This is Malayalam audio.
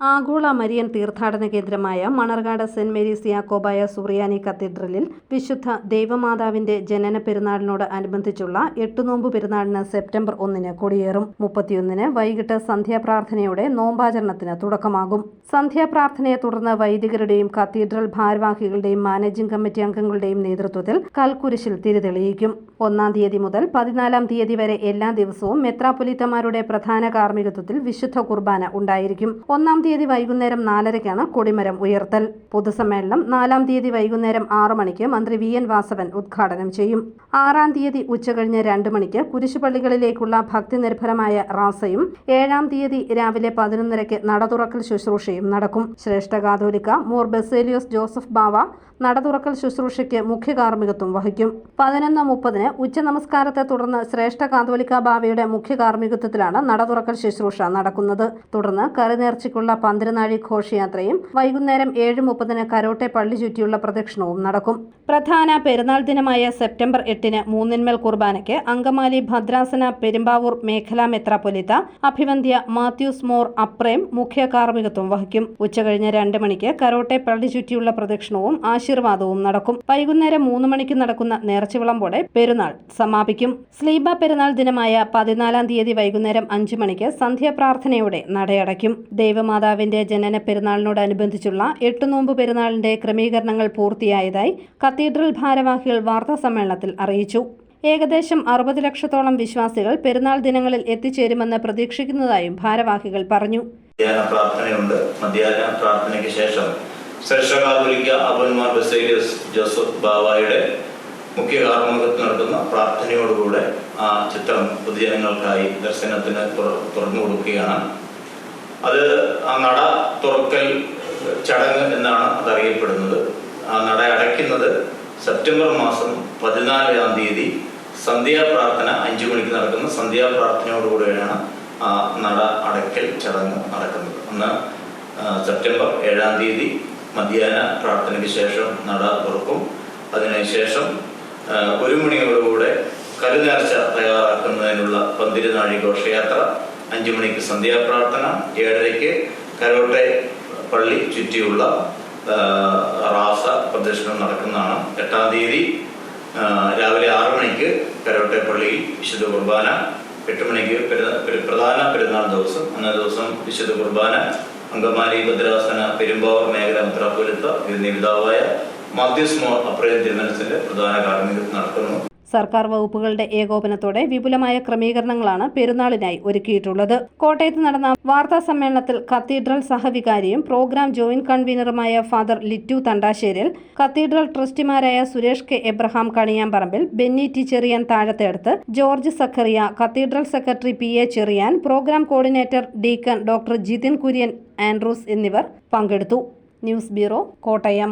ആഗോള മരിയൻ തീർത്ഥാടന കേന്ദ്രമായ മണർകാട് സെന്റ് മേരീസ് യാക്കോബായ സുറിയാനി കത്തീഡ്രലിൽ വിശുദ്ധ ദൈവമാതാവിന്റെ ജനന പെരുന്നാളിനോട് അനുബന്ധിച്ചുള്ള എട്ടുനോമ്പ് പെരുന്നാളിന് സെപ്റ്റംബർ ഒന്നിന് കൊടിയേറും. മുപ്പത്തിയൊന്നിന് വൈകിട്ട് സന്ധ്യാപ്രാർത്ഥനയോടെ നോമ്പാചരണത്തിന് തുടക്കമാകും. സന്ധ്യാപ്രാർത്ഥനയെ തുടർന്ന് വൈദികരുടെയും കത്തീഡ്രൽ ഭാരവാഹികളുടെയും മാനേജിംഗ് കമ്മിറ്റി അംഗങ്ങളുടെയും നേതൃത്വത്തിൽ കൽക്കുരിശിൽ തിരിതെളിയിക്കും. ഒന്നാം തീയതി മുതൽ പതിനാലാം തീയതി വരെ എല്ലാ ദിവസവും മെത്രാപൊലിത്തമാരുടെ പ്രധാന കാർമ്മികത്വത്തിൽ വിശുദ്ധ കുർബാന ഉണ്ടായിരിക്കും. ഒന്നാം തീയതി വൈകുന്നേരം നാലരയ്ക്കാണ് കൊടിമരം ഉയർത്തൽ. പൊതുസമ്മേളനം നാലാം തീയതി വൈകുന്നേരം ആറു മണിക്ക് മന്ത്രി വി. എൻ. വാസവൻ ഉദ്ഘാടനം ചെയ്യും. ആറാം തീയതി ഉച്ചകഴിഞ്ഞ് രണ്ട് മണിക്ക് കുരിശുപള്ളികളിലേക്കുള്ള ഭക്തിനിർഭരമായ റാസയും ഏഴാം തീയതി രാവിലെ പതിനൊന്നരയ്ക്ക് നട തുറക്കൽ ശുശ്രൂഷയും നടക്കും. ശ്രേഷ്ഠ കാതോലിക്ക മോർ ബെസേലിയോസ് ജോസഫ് ബാവ നട തുറക്കൽ ശുശ്രൂഷയ്ക്ക് മുഖ്യ കാർമ്മികത്വം വഹിക്കും. പതിനൊന്ന് മുപ്പതിന് ഉച്ച നമസ്കാരത്തെ തുടർന്ന് ശ്രേഷ്ഠ കാതോലിക്ക ബാവയുടെ മുഖ്യ കാർമ്മികത്വത്തിലാണ് നട തുറക്കൽ ശുശ്രൂഷ നടക്കുന്നത്. തുടർന്ന് കറിനേർച്ചയ്ക്കുള്ള പന്തിരനാഴി ഘോഷയാത്രയും വൈകുന്നേരം ഏഴ് മുപ്പതിന് കരോട്ടെ പള്ളി ചുറ്റിയുള്ള പ്രദക്ഷിണവും നടക്കും. പ്രധാന പെരുന്നാൾ ദിനമായ സെപ്റ്റംബർ എട്ടിന് മൂന്നിന്മേൽ കുർബാനയ്ക്ക് അങ്കമാലി ഭദ്രാസന പെരുമ്പാവൂർ മേഖലാ മെത്രാപൊലിത്ത അഭിവന്ധ്യ മാത്യൂസ് മോർ അപ്രേം മുഖ്യ കാർമ്മികത്വം വഹിക്കും. ഉച്ചകഴിഞ്ഞ് രണ്ട് മണിക്ക് കരോട്ടെ പള്ളി ചുറ്റിയുള്ള പ്രദക്ഷിണവും ആശീർവാദവും നടക്കും. വൈകുന്നേരം മൂന്ന് മണിക്ക് നടക്കുന്ന നേർച്ചവിളമ്പോടെ പെരുന്നാൾ സമാപിക്കും. സ്ലീബ പെരുന്നാൾ ദിനമായ പതിനാലാം തീയതി വൈകുന്നേരം അഞ്ചു മണിക്ക് സന്ധ്യാപ്രാർത്ഥനയോടെ നടയടയ്ക്കും. ദൈവമാതാവിന്റെ ജനന പെരുന്നാളിനോടനുബന്ധിച്ചുള്ള എട്ടുനോമ്പ് പെരുന്നാളിന്റെ ക്രമീകരണങ്ങൾ പൂർത്തിയായതായി കത്തീഡ്രൽ ഭാരവാഹികൾ വാർത്താസമ്മേളനത്തിൽ അറിയിച്ചു. ഏകദേശം അറുപത് ലക്ഷത്തോളം വിശ്വാസികൾ പെരുന്നാൾ ദിനങ്ങളിൽ എത്തിച്ചേരുമെന്ന് പ്രതീക്ഷിക്കുന്നതായും ഭാരവാഹികൾ പറഞ്ഞു. പ്രാർത്ഥനയുണ്ട്. മധ്യാഹ്ന പ്രാർത്ഥനയ്ക്ക് ശേഷം ശ്രേഷ്ഠകാതുലിക്ക അബന്മാർ ബസേലിയസ് ജോസഫ് ബാവായുടെ മുഖ്യ കാർമ്മികത്വം നടത്തുന്ന പ്രാർത്ഥനയോടുകൂടെ ആ ചിത്രം പൊതുജനങ്ങൾക്കായി ദർശനത്തിന് തുറന്നു കൊടുക്കുകയാണ് അത് ആ നട തുറക്കൽ ചടങ്ങ് എന്നാണ് അതറിയപ്പെടുന്നത്. ആ നട അടയ്ക്കുന്നത് സെപ്റ്റംബർ മാസം പതിനാലാം തീയതി സന്ധ്യാപ്രാർത്ഥന അഞ്ചു മണിക്ക് നടക്കുന്ന സന്ധ്യാപ്രാർത്ഥനയോടുകൂടിയാണ് ആ നട അടയ്ക്കൽ ചടങ്ങ് നടക്കുന്നത്. അന്ന് സെപ്റ്റംബർ ഏഴാം തീയതി മധ്യാഹ്ന പ്രാർത്ഥനയ്ക്ക് ശേഷം നട തുറക്കും. അതിനുശേഷം ഒരു മണിയോടുകൂടെ കരുനേർച്ച തയ്യാറാക്കുന്നതിനുള്ള പന്തിരുനാഴി ഘോഷയാത്ര അഞ്ചു മണിക്ക് സന്ധ്യാപ്രാർത്ഥന ഏഴരയ്ക്ക് കരോട്ടെ പള്ളി ചുറ്റിയുള്ള റാസ പ്രദർശനം നടക്കുന്നതാണ്. എട്ടാം തീയതി രാവിലെ ആറു മണിക്ക് കരോട്ടെ പള്ളിയിൽ വിശുദ്ധ കുർബാന എട്ട് മണിക്ക് പെരു- പ്രധാന പെരുന്നാൾ ദിവസം. അന്നേ ദിവസം വിശുദ്ധ കുർബാന അങ്കമാലി ഭദ്രാസന പെരുമ്പാവൂർ മേഖല മുദ്രാപുരത്ത് മാത്യൂസ് മോർ അപ്രയം പ്രധാന കാർമ്മികത്വം നടക്കുന്നു. സർക്കാർ വകുപ്പുകളുടെ ഏകോപനത്തോടെ വിപുലമായ ക്രമീകരണങ്ങളാണ് പെരുന്നാളിനായി ഒരുക്കിയിട്ടുള്ളത്. കോട്ടയത്ത് നടന്ന വാർത്താ സമ്മേളനത്തിൽ കത്തീഡ്രൽ സഹവികാരിയും പ്രോഗ്രാം ജോയിന്റ് കൺവീനറുമായ father Littu Thandasseril cathedral ട്രസ്റ്റിമാരായ Suresh K Abraham Kaniyamparambil Benny T Cherian Thazhathedathu George Zacharia cathedral secretary P A Cherian program coordinator deacon doctor Jithin Kurian Andrews എന്നിവർ പങ്കെടുത്തു. News bureau Kottayam.